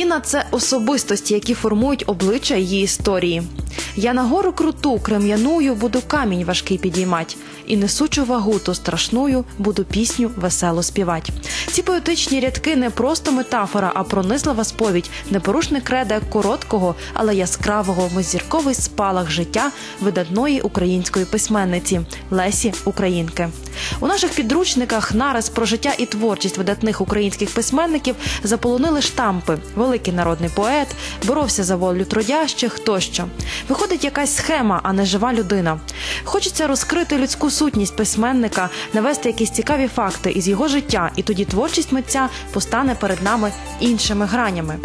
Україна це особистості, які формують обличчя її історії. Я на гору круту, крем'яною буду камінь важкий підіймать, і несучу вагу ту страшною буду пісню весело співать. Ці поетичні рядки не просто метафора, а пронизлива сповідь, непорушне креде короткого, але яскравого мозірковий спалах життя видатної української письменниці Лесі Українки. У наших підручниках нараз про життя і творчість видатних українських письменників заполонили штампи великий народний поет, боровся за волю трудящих тощо. Виходить якась схема, а не жива людина. Хочеться розкрити людську сутність письменника, навести якісь цікаві факти із його життя, і тоді творчість митця постане перед нами іншими гранями.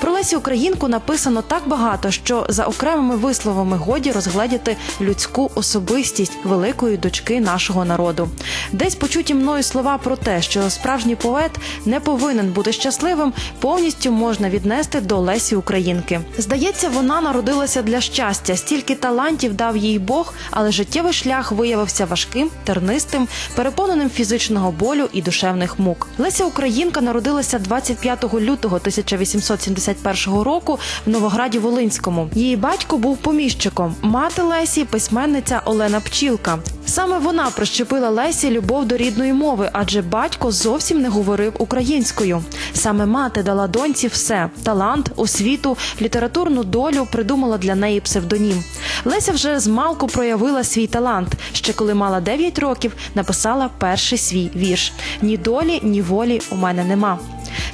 Про Лесі Українку написано так багато, що за окремими висловами годі розгледіти людську особистість великої дочки нашого народу. Десь почуті мною слова про те, що справжній поет не повинен бути щасливим, повністю можна віднести до Лесі Українки. Здається, вона народилася для щастя, стільки талантів дав їй Бог, але життєвий шлях виявився важким, тернистим, переповненим фізичного болю і душевних мук. Леся Українка народилася 25 лютого 1871 року в Новограді Волинському. Її батько був поміщиком. Мати Лесі письменниця Олена Пчілка. Саме вона прищепила Лесі любов до рідної мови, адже батько зовсім не говорив українською. Саме мати дала доньці все: талант, освіту, літературну долю придумала для неї псевдонім. Леся вже з малку проявила свій талант. Ще коли мала 9 років, написала перший свій вірш: Ні долі, ні волі у мене нема.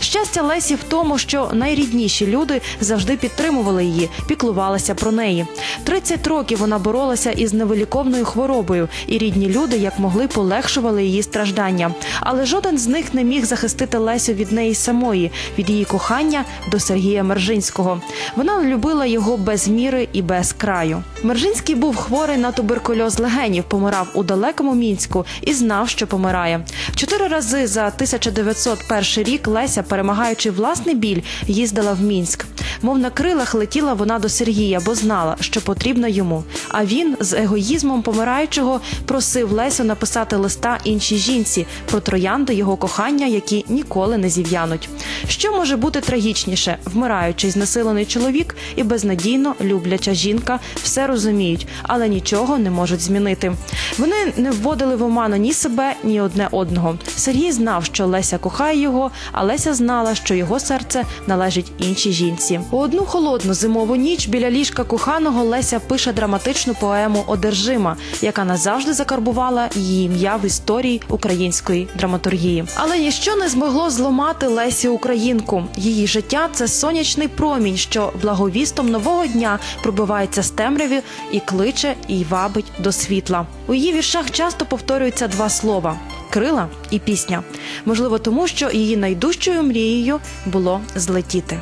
Щастя Лесі в тому, що найрідніші люди завжди підтримували її, піклувалися про неї. 30 років вона боролася із невиліковною хворобою, і рідні люди, як могли, полегшували її страждання. Але жоден з них не міг захистити Лесю від неї самої, від її кохання до Сергія Мержинського. Вона любила його без міри і без краю. Мержинський був хворий на туберкульоз легенів, помирав у далекому мінську і знав, що помирає. Чотири рази за 1901 рік Леся, перемагаючи власний біль, їздила в Мінськ. Мов на крилах летіла вона до Сергія, бо знала, що потрібно йому. А він з егоїзмом помираючого просив Лесю написати листа іншій жінці про троянди його кохання, які ніколи не зів'януть. Що може бути трагічніше? Вмираючий знесилений чоловік і безнадійно любляча жінка все розуміють, але нічого не можуть змінити. Вони не вводили в оману ні себе, ні одне одного. Сергій знав, що Леся кохає його, а Леся знала, що його серце належить іншій жінці. У одну холодну зимову ніч біля ліжка коханого Леся пише драматичну поему Одержима, яка назавжди закарбувала її ім'я в історії української драматургії. Але ніщо не змогло зламати Лесі Українку. Її життя це сонячний промінь, що благовістом нового дня пробивається з темряві і кличе і вабить до світла. У її віршах часто повторюються два слова. Крила і пісня, можливо, тому що її найдужчою мрією було злетіти.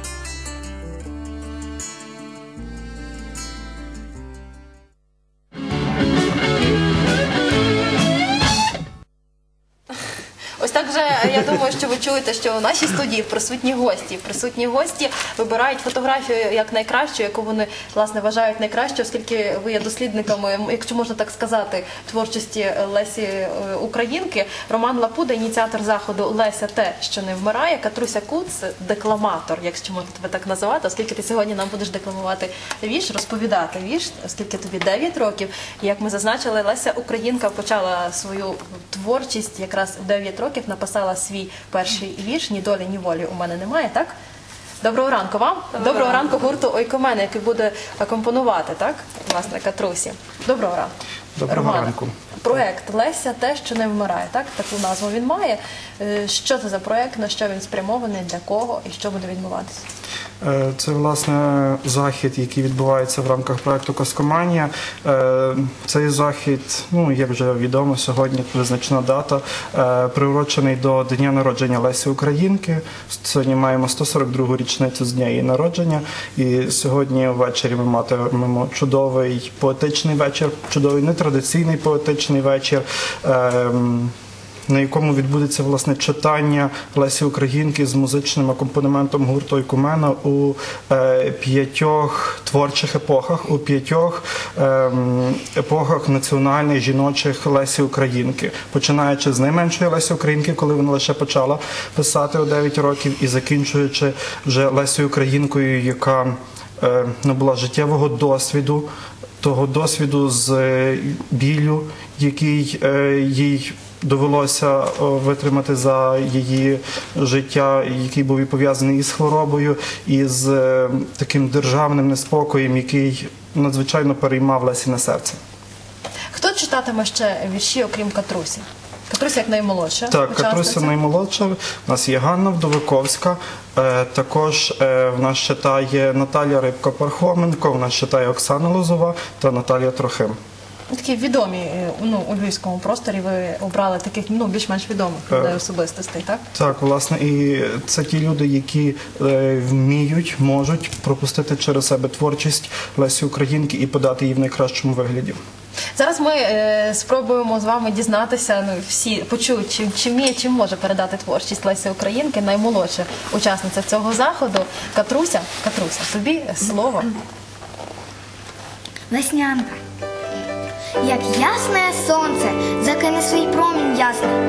Чуєте, що у нашій студії присутні гості. Присутні гості вибирають фотографію як найкращу, яку вони власне вважають найкращою, оскільки ви є дослідниками, якщо можна так сказати, творчості Лесі е, Українки. Роман Лапуда, ініціатор заходу Леся те, що не вмирає. Катруся Куц, декламатор, якщо можна тебе так називати, оскільки ти сьогодні нам будеш декламувати вірш, розповідати вірш, оскільки тобі 9 років. Як ми зазначили, Леся Українка почала свою творчість якраз в 9 років, написала свій перший вірш Ні долі, ні волі у мене немає, так? Доброго ранку вам. Доброго, ранку гурту Ойкомен, який буде акомпонувати, так? Власне, Катрусі. Доброго ранку. Доброго Роман. ранку. Проект Леся те, що не вмирає, так? Таку назву він має. Е, Що це за проект, на що він спрямований, для кого і що буде відбуватися? Е, Це власне захід, який відбувається в рамках проекту Коскоманія. Е, Цей захід, ну як вже відомо, сьогодні визначена дата, е, приурочений до дня народження Лесі Українки. Сьогодні маємо 142-гу річницю з дня її народження. І сьогодні ввечері ми матимемо чудовий поетичний вечір, чудовий нетрадиційний поетичний вечір. На якому відбудеться власне читання Лесі Українки з музичним акомпанементом гурту Ікумена у е, п'ятьох творчих епохах, у п'ятьох ем, епохах національних жіночих Лесі Українки, починаючи з найменшої Лесі Українки, коли вона лише почала писати у 9 років, і закінчуючи вже Лесею Українкою, яка е, набула життєвого досвіду, того досвіду з е, білю, який е, їй довелося е, витримати за її життя, який був і пов'язаний із хворобою, і з е, таким державним неспокоєм, який надзвичайно переймав Лесі на серце. Хто читатиме ще вірші, окрім Катрусі? Катруся як наймолодша. Так. Катруся наймолодша. У нас є Ганна Вдовиковська. Е, також е, в нас читає Наталія Рибка-Пархоменко, в нас читає Оксана Лозова та Наталія Трохим. Такі відомі е, ну, у львівському просторі. Ви обрали таких ну, більш-менш відомих Е. людей особистостей, так? Так, власне, і це ті люди, які е, вміють, можуть пропустити через себе творчість Лесі Українки і подати її в найкращому вигляді. Зараз ми е, спробуємо з вами дізнатися. Ну всі почують, чим, чим вміє, чим може передати творчість Лесі Українки, наймолодша учасниця цього заходу. Катруся, Катруся, тобі слово. Веснянка. Як ясне сонце, закине свій промінь ясний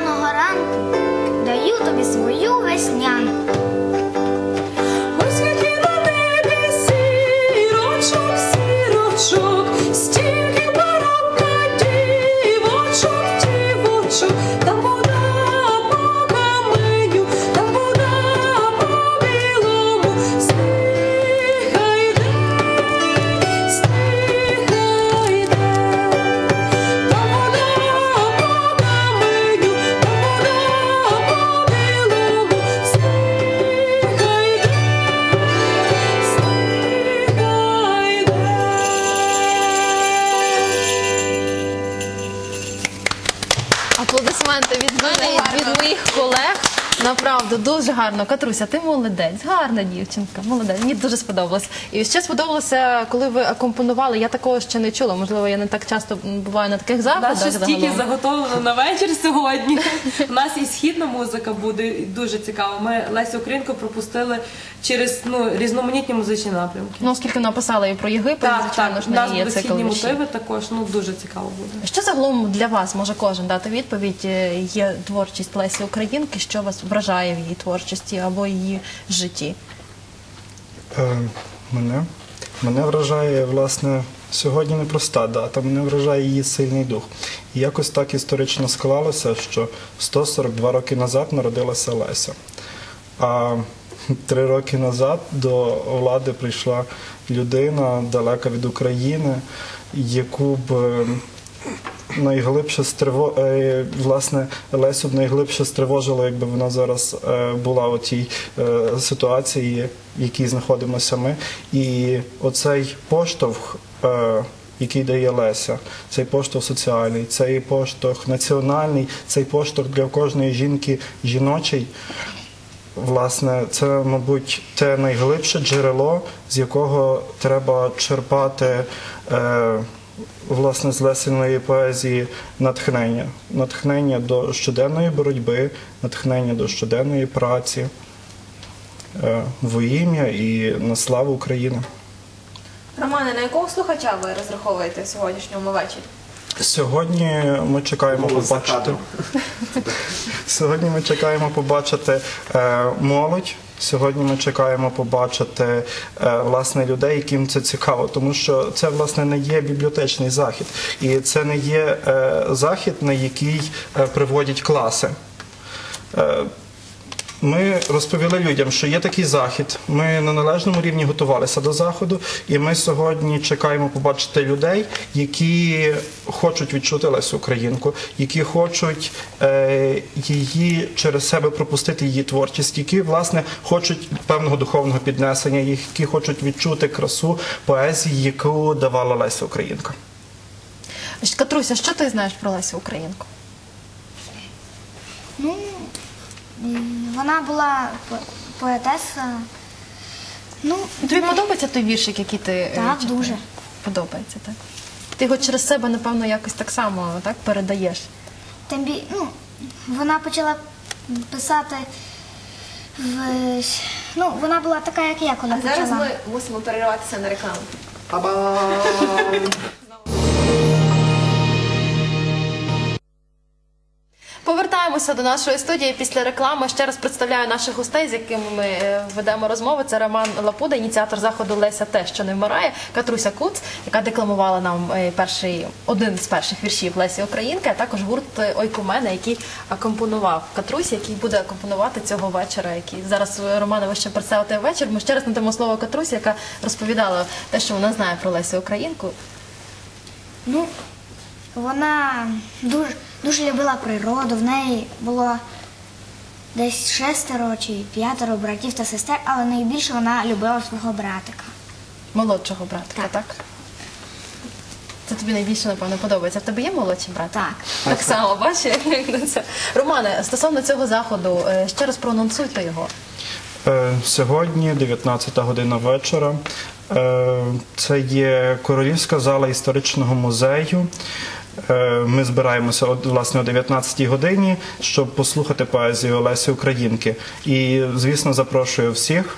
весняного ранку даю тобі свою весняну. Гарно. Катруся, ти молодець, гарна дівчинка, молодець. Мені дуже сподобалось. І ще сподобалося, коли ви акомпонували. Я такого ще не чула. Можливо, я не так часто буваю на таких заходах. нас стільки заготовлено на вечір сьогодні. У нас і східна музика буде дуже цікава. Ми Лесю Українку пропустили через ну, різноманітні музичні напрямки. Ну, оскільки написала і про Єгипет, так, звичайно так, ж, у нас неї є буде цикл східні віршів. мотиви також, ну дуже цікаво буде. Що загалом для вас може кожен дати відповідь? Е, Є творчість Лесі Українки, що вас вражає в її творчості або її житті? Е, мене, мене вражає, власне, сьогодні непроста дата, мене вражає її сильний дух. І якось так історично склалося, що 142 роки назад народилася Леся. А три роки назад до влади прийшла людина далека від України, яку б е, найглибше стриво... е, власне Лесю б найглибше стривожило, якби вона зараз е, була у тій ситуації, в якій знаходимося ми. І оцей поштовх. Який дає Леся, цей поштовх соціальний, цей поштовх національний, цей поштовх для кожної жінки жіночий. Власне, це, мабуть, те найглибше джерело, з якого треба черпати е, власне з лесеної поезії натхнення. Натхнення до щоденної боротьби, натхнення до щоденної праці е, во ім'я і на славу України. Романе, на якого слухача ви розраховуєте в сьогоднішньому вечорі? Сьогодні ми чекаємо побачити. Сьогодні ми чекаємо побачити молодь. Сьогодні ми чекаємо побачити е, власне людей, яким це цікаво, тому що це власне не є бібліотечний захід, і це не є е, захід, на який е, приводять класи. Ми розповіли людям, що є такий захід. Ми на належному рівні готувалися до заходу, і ми сьогодні чекаємо побачити людей, які хочуть відчути Лесю Українку, які хочуть е, її через себе пропустити її творчість, які власне хочуть певного духовного піднесення, які хочуть відчути красу поезії, яку давала Леся Українка. Катруся, що ти знаєш про Лесю Українку? Ну, вона була поетеса. Ну, Тобі подобається той віршик, який ти е, Так, читаєш? дуже. Подобається, так? Ти його через себе, напевно, якось так само так, передаєш. тим бі... ну, вона почала писати в. Ну, вона була така, як я, коли А зараз ми мусимо перерватися на рекламу. Повертаємося до нашої студії після реклами. Ще раз представляю наших гостей, з якими ми е, ведемо розмови. Це Роман Лапуда, ініціатор заходу Леся те, що не вмирає, Катруся Куц, яка декламувала нам е, перший один з перших віршів Лесі Українки, а також гурт Ойкумена, який акомпонував Катрусі, який буде акомпонувати цього вечора. Який зараз е, Романе, ви ще представите вечір. Ми ще раз надамо слово Катрусі, яка розповідала те, що вона знає про Лесю Українку. Ну, вона дуже, дуже любила природу. В неї було десь шестеро чи п'ятеро братів та сестер, але найбільше вона любила свого братика. Молодшого братика, так? Так. Це тобі найбільше, напевно, подобається. В тебе є молодший брат? Так. Так само, бачиш. Романе, стосовно цього заходу, е, ще раз проанонсуйте його. Е, Сьогодні, 19 година вечора. Е, Це є королівська зала історичного музею. Е, Ми збираємося власне о 19-й годині, щоб послухати поезію Олесі Українки. І, звісно, запрошую всіх.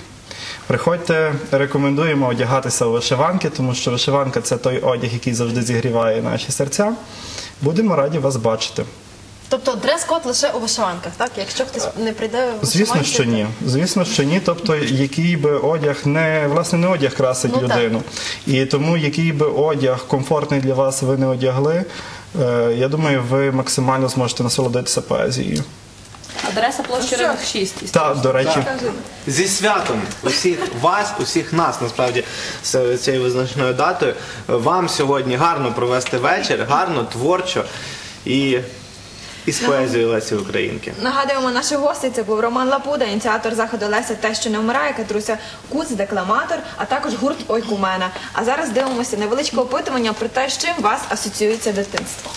Приходьте, рекомендуємо одягатися у вишиванки, тому що вишиванка це той одяг, який завжди зігріває наші серця. Будемо раді вас бачити. Тобто дрес-код лише у вишиванках, так? Якщо хтось не прийде в Звісно, що ні. Звісно, що ні. Тобто, який би одяг не власне не одяг красить Ну, так. людину. І тому, який би одяг комфортний для вас ви не одягли, е, я думаю, ви максимально зможете насолодитися поезією. Адреса площі Ринок 6. Та, до речі, Зі святом усіх вас, усіх нас, насправді, з цією визначною датою. Вам сьогодні гарно провести вечір, гарно, творчо і, і з поезією Лесі Українки. Нагадуємо, наші гості це був Роман Лапуда, ініціатор заходу Леся те, що не вмирає, Катруся Куц, декламатор, а також гурт Ойкумена. А зараз дивимося невеличке опитування про те, з чим вас асоціюється дитинство.